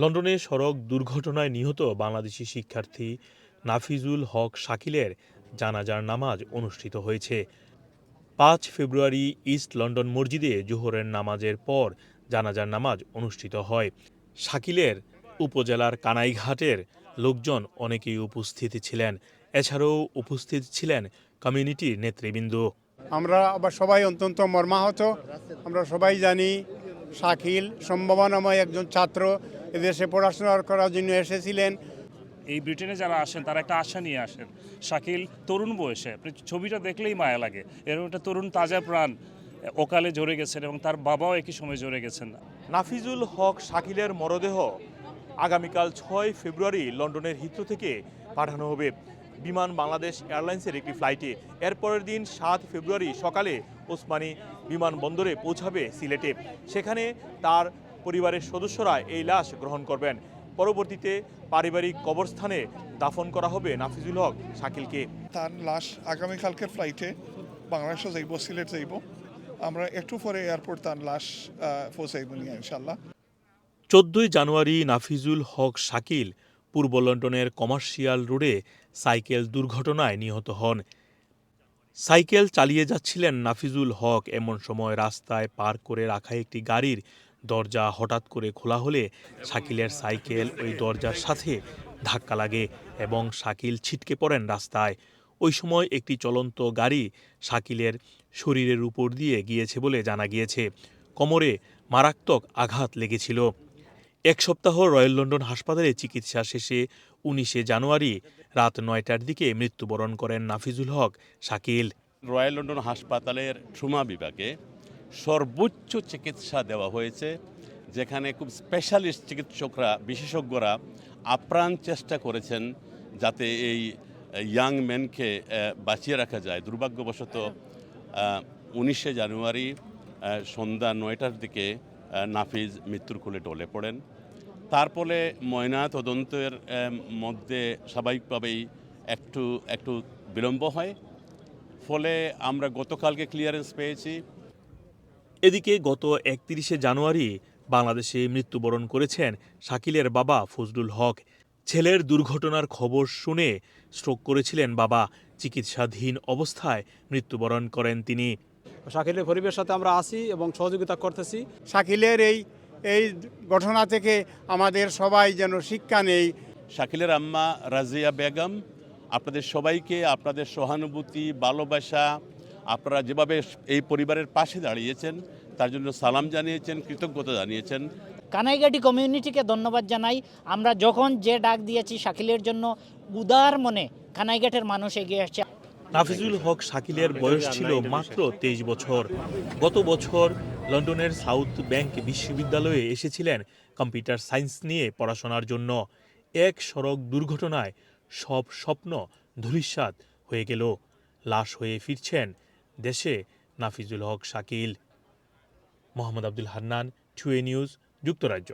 লন্ডনে সড়ক দুর্ঘটনায় নিহত বাংলাদেশি শিক্ষার্থী নাফিজুল হক শাকিলের জানাজার নামাজ অনুষ্ঠিত হয়েছে। পাঁচ ফেব্রুয়ারি ইস্ট লন্ডন মসজিদে জোহরের নামাজের পর জানাজার নামাজ অনুষ্ঠিত হয়। শাকিলের উপজেলার কানাইঘাটের লোকজন অনেকেই উপস্থিত ছিলেন। এছাড়াও উপস্থিত ছিলেন কমিউনিটির নেতৃবৃন্দ। আমরা আবার সবাই অত্যন্ত মর্মাহত। আমরা সবাই জানি শাকিল সম্ভাবনাময় একজন ছাত্র। এদেশে পড়াশোনা করার জন্য এসেছিলেন। এই ব্রিটেনে যারা আসেন তারা একটা আশা নিয়ে আসেন। শাকিল তরুণ বয়সে আপনি ছবিটা দেখলেই মায়া লাগে। এরকম একটা তরুণ তাজা প্রাণ ওকালে ঝরে গেছেন এবং তার বাবাও একই সময় ঝরে গেছেন। নাফিজুল হক শাকিলের মরদেহ আগামীকাল ছয় ফেব্রুয়ারি লন্ডনের হিথ্রো থেকে পাঠানো হবে। বিমান বাংলাদেশ এয়ারলাইন্সের একটি ফ্লাইটে। এর পরের দিন সাত ফেব্রুয়ারি সকালে ওসমানী বিমানবন্দরে পৌঁছাবে সিলেটে। সেখানে তার পরিবারের সদস্যরা এই লাশ গ্রহণ করবেন। পরবর্তীতে পারিবারিক কবরস্থানে দাফন করা হবে নাফিজুল হক শাকিলকে। তার লাশ আগামীকালকের ফ্লাইটে বাংলাদেশে যাইব সিলেট যাইব। আমরা একটু পরে এয়ারপোর্ট তার লাশ পৌঁছাইব নিয়ে ইনশাল্লাহ চোদ্দই জানুয়ারি নাফিজুল হক শাকিল পূর্ব লন্ডনের কমার্শিয়াল রোডে সাইকেল দুর্ঘটনায় নিহত হন। সাইকেল চালিয়ে যাচ্ছিলেন নাফিজুল হক। এমন সময় রাস্তায় পার করে রাখা একটি গাড়ির দরজা হঠাৎ করে খোলা হলে শাকিলের সাইকেল ওই দরজার সাথে ধাক্কা লাগে এবং শাকিল ছিটকে পড়েন রাস্তায়। ওই সময় একটি চলন্ত গাড়ি শাকিলের শরীরের উপর দিয়ে গিয়েছে বলে জানা গিয়েছে। কোমরে মারাত্মক আঘাত লেগেছিল। এক সপ্তাহ রয়্যাল লন্ডন হাসপাতালে চিকিৎসা শেষে উনিশে জানুয়ারি রাত নয়টার দিকে মৃত্যুবরণ করেন নাফিজুল হক শাকিল। রয়্যাল লন্ডন হাসপাতালের ট্রুমা বিভাগে সর্বোচ্চ চিকিৎসা দেওয়া হয়েছে যেখানে খুব স্পেশালিস্ট চিকিৎসকরা বিশেষজ্ঞরা আপ্রাণ চেষ্টা করেছেন যাতে এই ইয়াং ম্যানকে বাঁচিয়ে রাখা যায়। দুর্ভাগ্যবশত উনিশে জানুয়ারি সন্ধ্যা নয়টার দিকে নাফিজ মৃত্যুর কোলে টলে পড়েন। তারপরে ময়না তদন্তের মধ্যে স্বাভাবিকভাবেই একটু একটু বিলম্ব হয়। ফলে আমরা গতকালকে ক্লিয়ারেন্স পেয়েছি। এদিকে গত একত্রিশে জানুয়ারি বাংলাদেশে মৃত্যুবরণ করেছেন শাকিলের বাবা ফজলুল হক। ছেলের দুর্ঘটনার খবর শুনে স্ট্রোক করেছিলেন বাবা। চিকিৎসাধীন অবস্থায় মৃত্যুবরণ করেন তিনি। শাকিলের পরিবেশের সাথে আমরা আসি এবং সহযোগিতা করতেছি। শাকিলের এই এই ঘটনা থেকে আমাদের সবাই যেন শিক্ষা নেই। শাকিলের আম্মা রাজিয়া বেগম আপনাদের সবাইকে আপনাদের সহানুভূতি ভালোবাসা আপনারা যেভাবে এই পরিবারের পাশে দাঁড়িয়েছেন তার জন্য সালাম জানিয়েছেন কৃতজ্ঞতা জানিয়েছেন। কানাইঘাটি কমিউনিটিকে ধন্যবাদ জানাই। আমরা যখন যে ডাক দিয়েছি শাকিলের জন্য উদার মনে কানাইঘাটের মানুষ এগিয়ে আসছে। নাফিজুল হক শাকিলের বয়স ছিল মাত্র তেইশ বছর। গত বছর লন্ডনের সাউথ ব্যাংক বিশ্ববিদ্যালয়ে এসেছিলেন কম্পিউটার সায়েন্স নিয়ে পড়াশোনার জন্য। এক সড়ক দুর্ঘটনায় সব স্বপ্ন ধূলিসাৎ হয়ে গেল। লাশ হয়ে ফিরছেন দেশে নাফিজুল হক শাকিল মোহাম্মদ আব্দুল হান্নান টুয়ে নিউজ যুক্তরাজ্য।